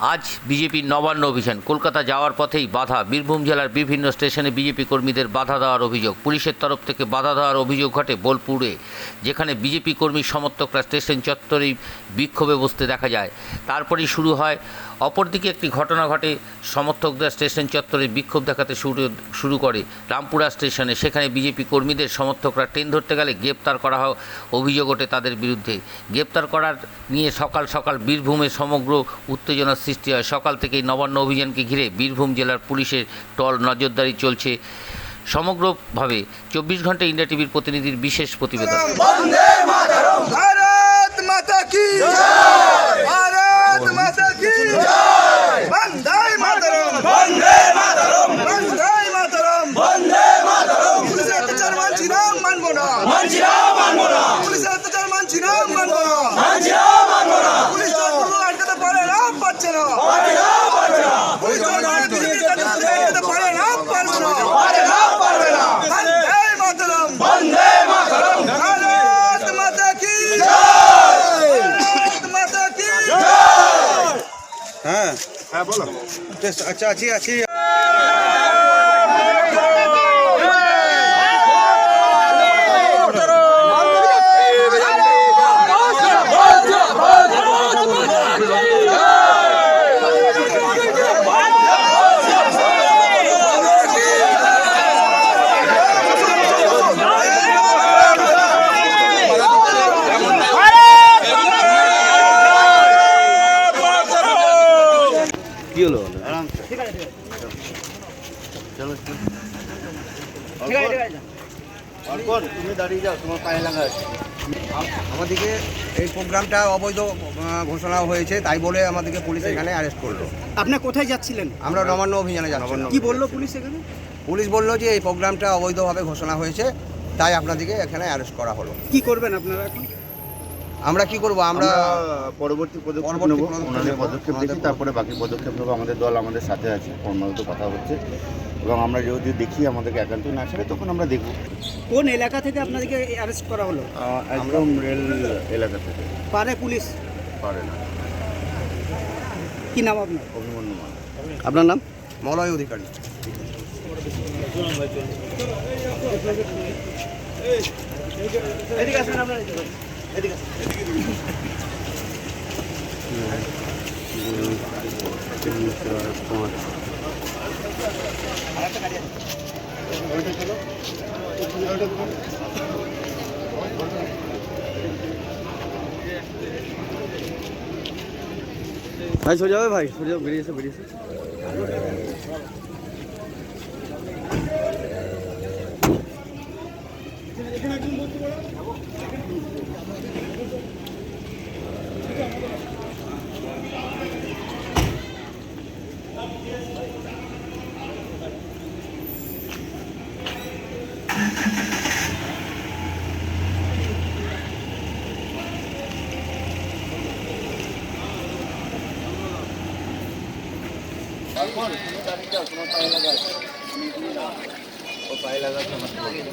আজ বিজেপির নবান্ন অভিযান। কলকাতা যাওয়ার পথেই বাধা। বীরভূম জেলার বিভিন্ন স্টেশনে বিজেপি কর্মীদের বাধা দেওয়ার অভিযোগ। পুলিশের তরফ থেকে বাধা দেওয়ার অভিযোগ ঘটে বোলপুরে, যেখানে বিজেপি কর্মী সমর্থকরা স্টেশন চত্বরেই বিক্ষোভে বসতে দেখা যায়। তারপরেই শুরু হয়, অপরদিকে একটি ঘটনা ঘটে। সমর্থকরা স্টেশন চত্বরে বিক্ষোভ দেখাতে শুরু শুরু করে রামপুরা স্টেশনে। সেখানে বিজেপি কর্মীদের সমর্থকরা ট্রেন ধরতে গেলে গ্রেপ্তার করা হয়। অভিযোগ ওঠে তাদের বিরুদ্ধে। গ্রেপ্তার করার নিয়ে সকাল সকাল বীরভূমে সমগ্র উত্তেজনার সৃষ্টি হয়। সকাল থেকেই নবান্ন অভিযানকে ঘিরে বীরভূম জেলার পুলিশের টল নজরদারি চলছে। সমগ্রভাবে চব্বিশ ঘণ্টা ইন্ডিয়া টিভির প্রতিনিধির বিশেষ প্রতিবেদন। হ্যাঁ বলো। আচ্ছা আছি আছি কি হলো অর্পণ তুমি দাঁড়িয়ে যাও তোমার পায়ে লাগা আছে। আমাদেরকে এই প্রোগ্রামটা অবৈধ ঘোষণা হয়েছে তাই বলে আমাদেরকে পুলিশ এখানে অ্যারেস্ট করল। আপনি কোথায় যাচ্ছিলেন? আমরা নবান্ন অভিযানে যাচ্ছি কি বলল পুলিশ এখানে? পুলিশ বলল যে এই প্রোগ্রামটা অবৈধভাবে ঘোষণা হয়েছে তাই আপনাদেরকে এখানে অ্যারেস্ট করা হলো। কি করবেন আপনারা এখন? আমরা কি করব? আমরা পরবর্তী পদক্ষেপ নেব পদক্ষেপ নেব। দেখি তারপরে বাকি পদক্ষেপ নেব। আমাদের দল আমাদের সাথে আছে কর্মরত কথা হচ্ছে। এবং আমরা যদি দেখি আমাদেরকে একান্ত না ছাড়ে তখন আমরা দেখব। কোন এলাকা থেকে আপনাদেরকে অ্যারেস্ট করা হলো? একদম রেল এলাকা থেকে। পারে পুলিশ? পারে না। কি নাম আপনার? অভিমন্যু মান আপনার নাম? মলয় অধিকারী। ভাই সরে যাবে ভাই সরে যাবে বেরিয়েছে বেরিয়েছে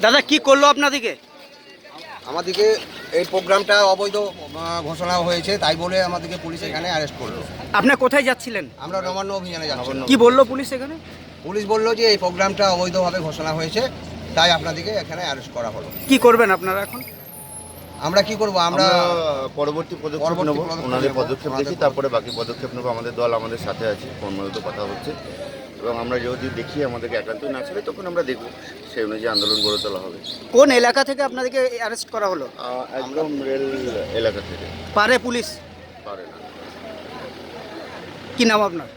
দাদা কি করল আপনাদেরকে আমাদেরকে এই প্রোগ্রামটা অবৈধ ঘোষণা হয়েছে তাই বলে আমাদেরকে পুলিশ এখানে অ্যারেস্ট করল। আপনি কোথায় যাচ্ছিলেন? আমরা নবান্ন অভিযানে যাচ্ছি কি বলল পুলিশ এখানে? পুলিশ বলল যে এই প্রোগ্রামটা অবৈধভাবে ঘোষণা হয়েছে তাই আপনাদেরকে এখানে অ্যারেস্ট করা হলো। কি করবেন আপনারা এখন? আমরা কি করব? আমরা পরবর্তী পদক্ষেপ নেব ওনাদের পদক্ষেপ দেখি তারপরে বাকি পদক্ষেপ নেব। আমাদের দল আমাদের সাথে আছে কর্মরত কথা হচ্ছে। এবং আমরা যদি দেখি আমাদেরকে একান্ত না ছাড়ে তখন আমরা দেখব সেই অনুযায়ী আন্দোলন গড়ে তোলা হবে। কোন এলাকা থেকে আপনাদেরকে অ্যারেস্ট করা হলো? একদম রেল এলাকা থেকে। পারে পুলিশ? পারে না। কি নাম আপনার?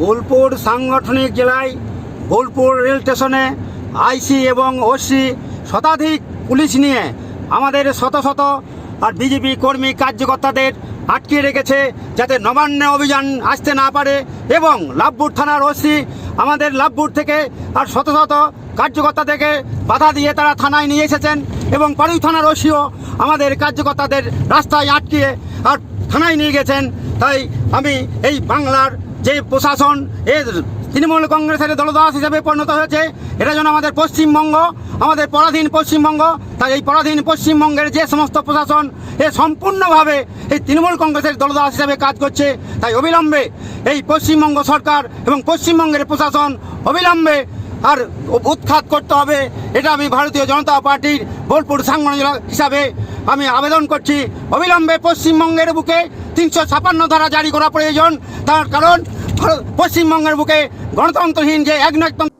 বোলপুর সাংগঠনিক জেলায় বোলপুর রেল স্টেশনে আইসি এবং ওসি শতাধিক পুলিশ নিয়ে আমাদের শত শত আর বিজেপি কর্মী, কার্যকর্তাদের আটকিয়ে রেখেছে যাতে নবান্ন অভিযান আসতে না পারে এবং লাভপুর থানার ওসি আমাদের লাভপুর থেকে আর শত শত কার্যকর্তা থেকে বাধা দিয়ে তারা থানায় নিয়ে এসেছেন এবং পাড়ুই থানার ওসিও আমাদের কার্যকর্তাদের রাস্তায় আটকিয়ে আর থানায় নিয়ে গেছেন। তাই আমি এই বাংলার যে প্রশাসন, এর তৃণমূল কংগ্রেসের দলদাস হিসেবে পরিণত হয়েছে, এটা যেন আমাদের পশ্চিমবঙ্গ আমাদের পরাধীন পশ্চিমবঙ্গ, তাই এই পরাধীন পশ্চিমবঙ্গের যে সমস্ত প্রশাসন, এ সম্পূর্ণভাবে এই তৃণমূল কংগ্রেসের দলদাস হিসাবে কাজ করছে। তাই অবিলম্বে এই পশ্চিমবঙ্গ সরকার এবং পশ্চিমবঙ্গের প্রশাসন অবিলম্বে আর উৎখাত করতে হবে। এটা আমি ভারতীয় জনতা পার্টির বোলপুর সাংগঠনিক হিসাবে আমি আবেদন করছি। অবিলম্বে পশ্চিমবঙ্গের বুকে তিনশো ছাপান্ন ধারা জারি করা প্রয়োজন। তার কারণ পশ্চিমবঙ্গের বুকে গণতন্ত্রহীন যে একনায়কতন্ত্র